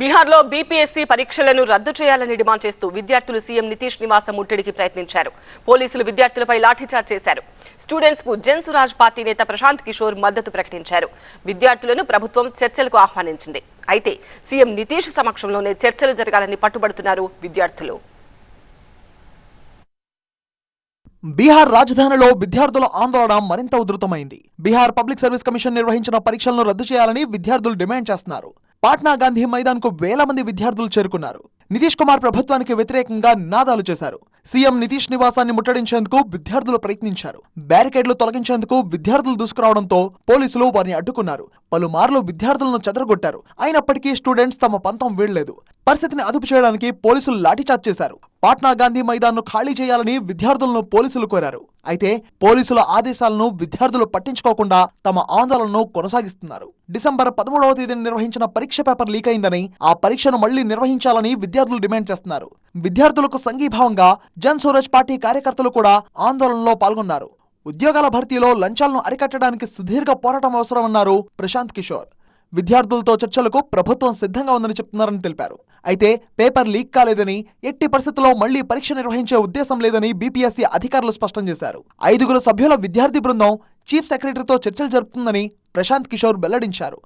బీహార్లో బీపీఎస్సీ పరీక్షలను రద్దు చేయాలని డిమాండ్ చేస్తూ విద్యార్థులు సీఎం నితీష్ నివాసం ముట్టడికి ప్రయత్నించారు. పోలీసులు విద్యార్థులపై లాఠీచార్జ్ చేశారు. స్టూడెంట్స్కు జన్సురాజ్ పార్టీ నేత ప్రశాంత్ కిషోర్ మద్దతు ప్రకటించారు. విద్యార్థులను ప్రభుత్వం చర్చలకు ఆహ్వానించింది. అయితే సీఎం నితీష్ సమక్షంలోనే చర్చలు జరగాలని పట్టుబడుతున్నారు విద్యార్థులు. బీహార్ రాజధానిలో విద్యార్థుల ఆందోళన మరింత ఉధృతమైంది. బీహార్ పబ్లిక్ సర్వీస్ కమిషన్ నిర్వహించిన పరీక్షలను రద్దు చేయాలని విద్యార్థులు డిమాండ్ చేస్తున్నారు. పాట్నా గాంధీ మైదాన్కు వేల మంది విద్యార్థులు చేరుకున్నారు. నితీష్ కుమార్ ప్రభుత్వానికి వ్యతిరేకంగా నినాదాలు చేశారు. సీఎం నితీష్ నివాసాన్ని ముట్టడించేందుకు విద్యార్థులు ప్రయత్నించారు. బ్యారికేడ్లు తొలగించేందుకు విద్యార్థులు దూసుకురావడంతో పోలీసులు వారిని అడ్డుకున్నారు. పలుమార్లు విద్యార్థులను చెదరగొట్టారు. అయినప్పటికీ స్టూడెంట్స్ తమ పంతం వీడలేదు పరిస్థితిని అదుపు చేయడానికి పోలీసులు లాఠీచార్జ్ చేశారు. పాట్నా గాంధీ మైదాన్ను ఖాళీ చేయాలని విద్యార్థులను పోలీసులు కోరారు. అయితే పోలీసుల ఆదేశాలను విద్యార్థులు పట్టించుకోకుండా తమ ఆందోళనను కొనసాగిస్తున్నారు. డిసెంబర్ పదమూడవ తేదీన నిర్వహించిన పరీక్ష పేపర్ లీక్ అయిందని ఆ పరీక్షను మళ్ళీ నిర్వహించాలని విద్యార్థులు డిమాండ్ చేస్తున్నారు. విద్యార్థులకు సంఘీభావంగా జన్ సూరజ్ పార్టీ కార్యకర్తలు కూడా ఆందోళనలో పాల్గొన్నారు. ఉద్యోగాల భర్తీలో లంచాలను అరికట్టడానికి సుదీర్ఘ పోరాటం అవసరమన్నారు ప్రశాంత్ కిషోర్. విద్యార్థులతో చర్చలకు ప్రభుత్వం సిద్ధంగా ఉందని చెప్తున్నారని తెలిపారు. అయితే పేపర్ లీక్ కాలేదని ఎట్టి పరిస్థితుల్లో మళ్ళీ పరీక్ష నిర్వహించే ఉద్దేశం లేదని బీపీఎస్సీ అధికారులు స్పష్టం చేశారు. ఐదుగురు సభ్యుల విద్యార్థి బృందం చీఫ్ సెక్రటరీతో చర్చలు జరుపుతుందని ప్రశాంత్ కిషోర్ వెల్లడించారు.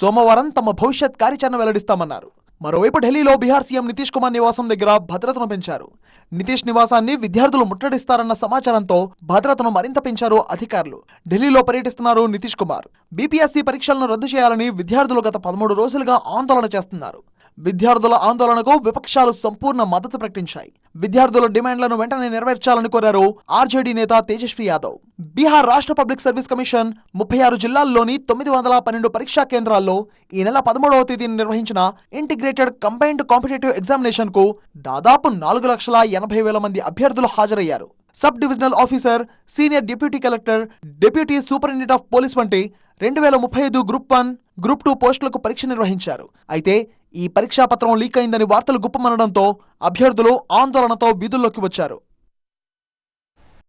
సోమవారం తమ భవిష్యత్ కార్యాచరణ వెల్లడిస్తామన్నారు. మరోవైపు ఢిల్లీలో బీహార్ సీఎం నితీష్ కుమార్ నివాసం దగ్గర భద్రతను పెంచారు. నితీష్ నివాసాన్ని విద్యార్థులు ముట్టడిస్తారన్న సమాచారంతో భద్రతను మరింత పెంచారు అధికారులు. ఢిల్లీలో పర్యటిస్తున్నారు నితీష్ కుమార్. బీపీఎస్సీ పరీక్షలను రద్దు చేయాలని విద్యార్థులు గత పదమూడు రోజులుగా ఆందోళన చేస్తున్నారు. విద్యార్థుల ఆందోళనకు విపక్షాలు సంపూర్ణ మద్దతు ప్రకటించాయి. విద్యార్థుల డిమాండ్లను వెంటనే నెరవేర్చాలని కోరారు ఆర్జేడీ నేత తేజస్వి యాదవ్. బీహార్ రాష్ట్ర పబ్లిక్ సర్వీస్ కమిషన్ ముప్పై ఆరు జిల్లాల్లోని తొమ్మిది వందల పన్నెండు పరీక్షా కేంద్రాల్లో ఈ నెల పదమూడవ తేదీన నిర్వహించిన ఇంటిగ్రేటెడ్ కంబైన్డ్ కాంపిటేటివ్ ఎగ్జామినేషన్కు దాదాపు నాలుగు లక్షల ఎనభై వేల మంది అభ్యర్థులు హాజరయ్యారు. Sub divisional officer senior deputy collector deputy superintendent of police వంటి రెండు వేల ముప్పై ఐదు గ్రూప్ వన్ గ్రూప్ టూ పోస్టులకు పరీక్ష నిర్వహించారు. అయితే ఈ పరీక్షా పత్రం లీక్ అయిందని వార్తలు గుప్పమనడంతో అభ్యర్థులు ఆందోళనతో వీధుల్లోకి వచ్చారు.